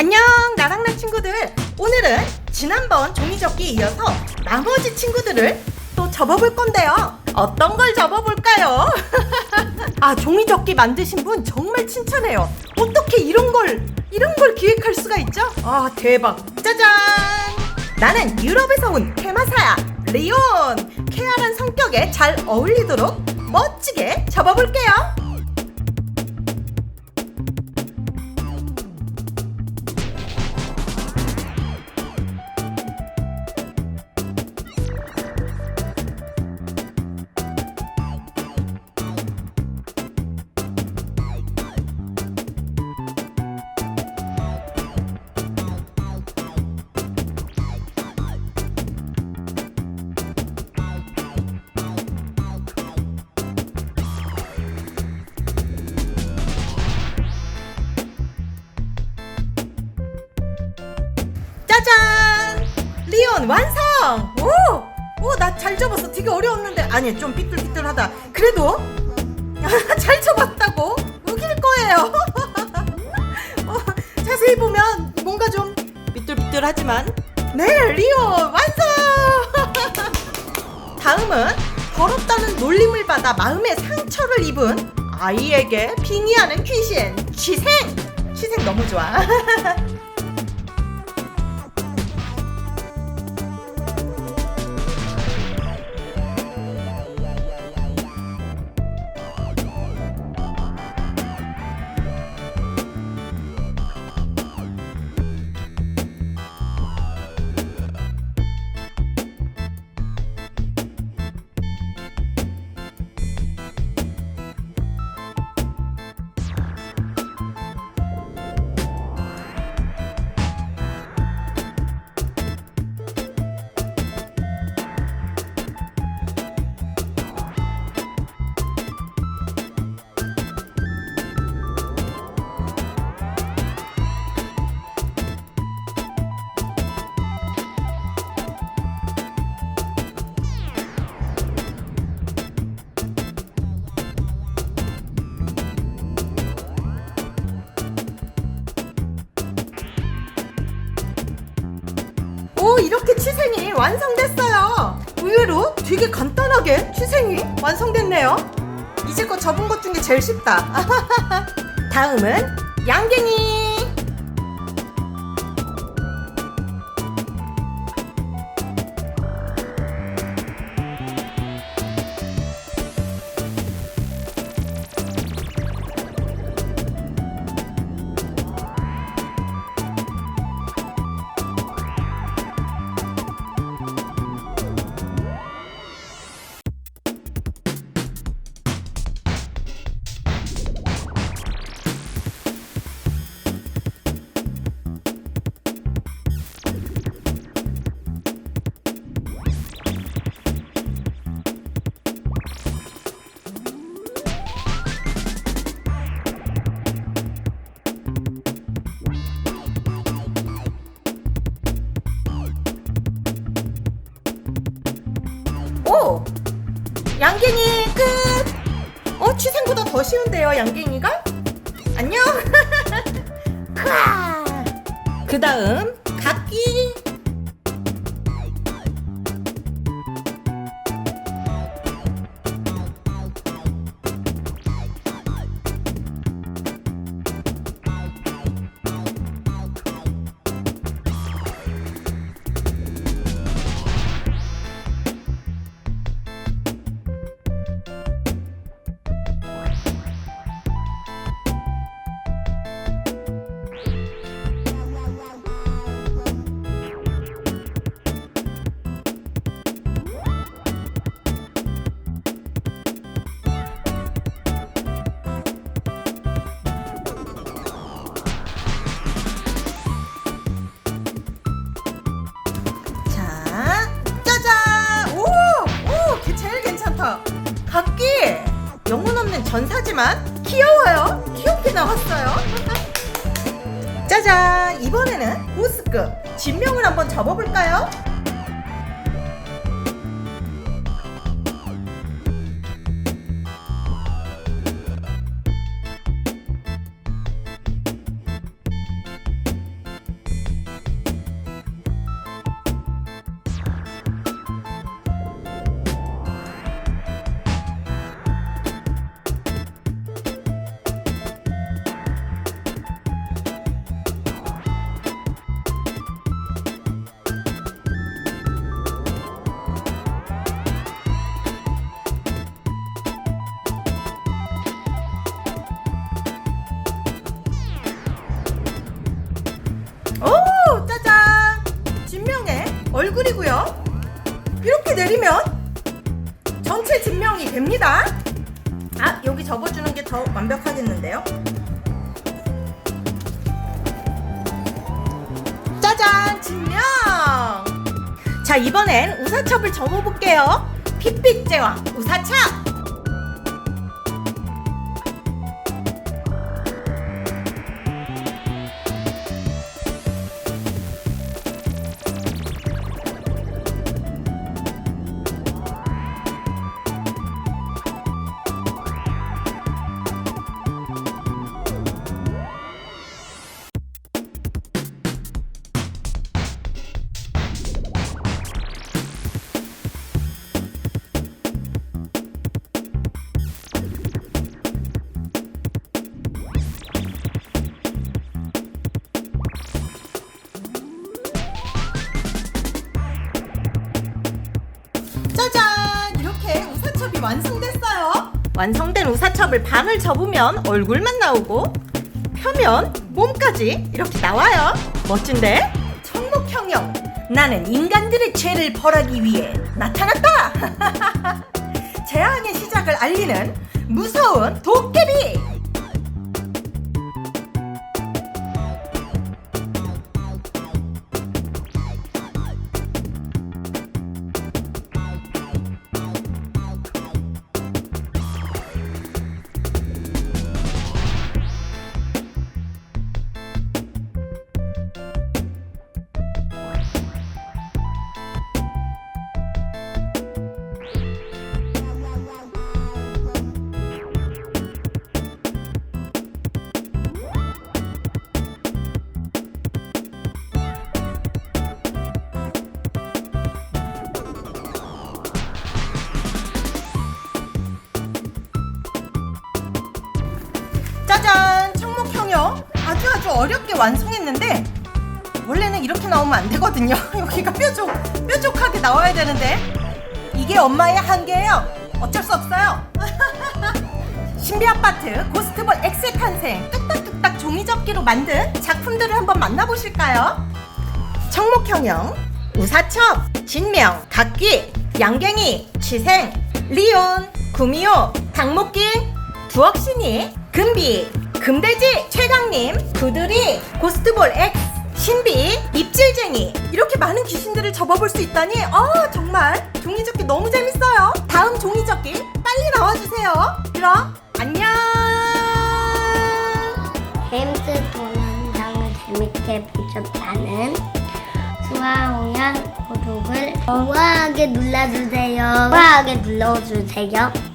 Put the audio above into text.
안녕 나랑나 친구들. 오늘은 지난번 종이접기에 이어서 나머지 친구들을 또 접어볼 건데요. 어떤 걸 접어볼까요? 아 종이접기 만드신 분 정말 칭찬해요. 어떻게 이런 걸 이런 걸 기획할 수가 있죠? 아 대박. 짜잔! 나는 유럽에서 온 케마사야 리온. 케아란 성격에 잘 어울리도록 멋지게 접어볼게요 완성! 오! 오, 나 잘 접었어. 되게 어려웠는데. 아니, 좀 삐뚤삐뚤하다. 그래도 잘 접었다고? 우길 거예요. 어, 자세히 보면 뭔가 좀 삐뚤삐뚤하지만 네, 리온 완성! 다음은 더럽다는 놀림을 받아 마음의 상처를 입은 아이에게 빙의하는 귀신 취생! 취생 너무 좋아. 오 이렇게 취생이 완성됐어요. 의외로 되게 간단하게 취생이 완성됐네요. 이제껏 접은 것 중에 제일 쉽다. 다음은 양갱이 양갱이 끝. 어 취생보다 더 쉬운데요 양갱이가? 안녕. 그 다음 각기. 영혼 없는 전사지만 귀여워요. 귀엽게 나왔어요. 짜잔! 이번에는 보스급 진명을 한번 접어볼까요? 얼굴이고요. 이렇게 내리면 전체 진명이 됩니다. 아, 여기 접어주는 게 더 완벽하겠는데요? 짜잔, 진명! 자, 이번엔 우사첩을 접어볼게요. 핏빛 제왕 우사첩! 짜잔! 이렇게 우사첩이 완성됐어요. 완성된 우사첩을 반을 접으면 얼굴만 나오고 펴면 몸까지 이렇게 나와요. 멋진데? 천목형형. 나는 인간들의 죄를 벌하기 위해 나타났다. 재앙의 시작을 알리는 무서운 도깨비. 짜잔! 청목형형 아주 아주 어렵게 완성했는데 원래는 이렇게 나오면 안 되거든요. 여기가 뾰족 뾰족하게 나와야 되는데 이게 엄마의 한계예요. 어쩔 수 없어요. 신비 아파트 고스트볼 X의 탄생 뚝딱뚝딱 종이접기로 만든 작품들을 한번 만나보실까요? 청목형형, 우사첩, 진명, 각기, 양갱이, 취생, 리온, 구미호, 당목긴, 두억신이, 금비, 금돼지, 최강님, 구두리, 고스트볼 X, 신비, 입질쟁이 이렇게 많은 귀신들을 접어볼 수 있다니 어 정말 종이접기 너무 재밌어요 다음 종이접기 빨리 나와주세요 그럼 안녕 햄스터 영상을 재밌게 보셨다는 수아오양 구독을 우아하게 눌러주세요. 우아하게 눌러주세요.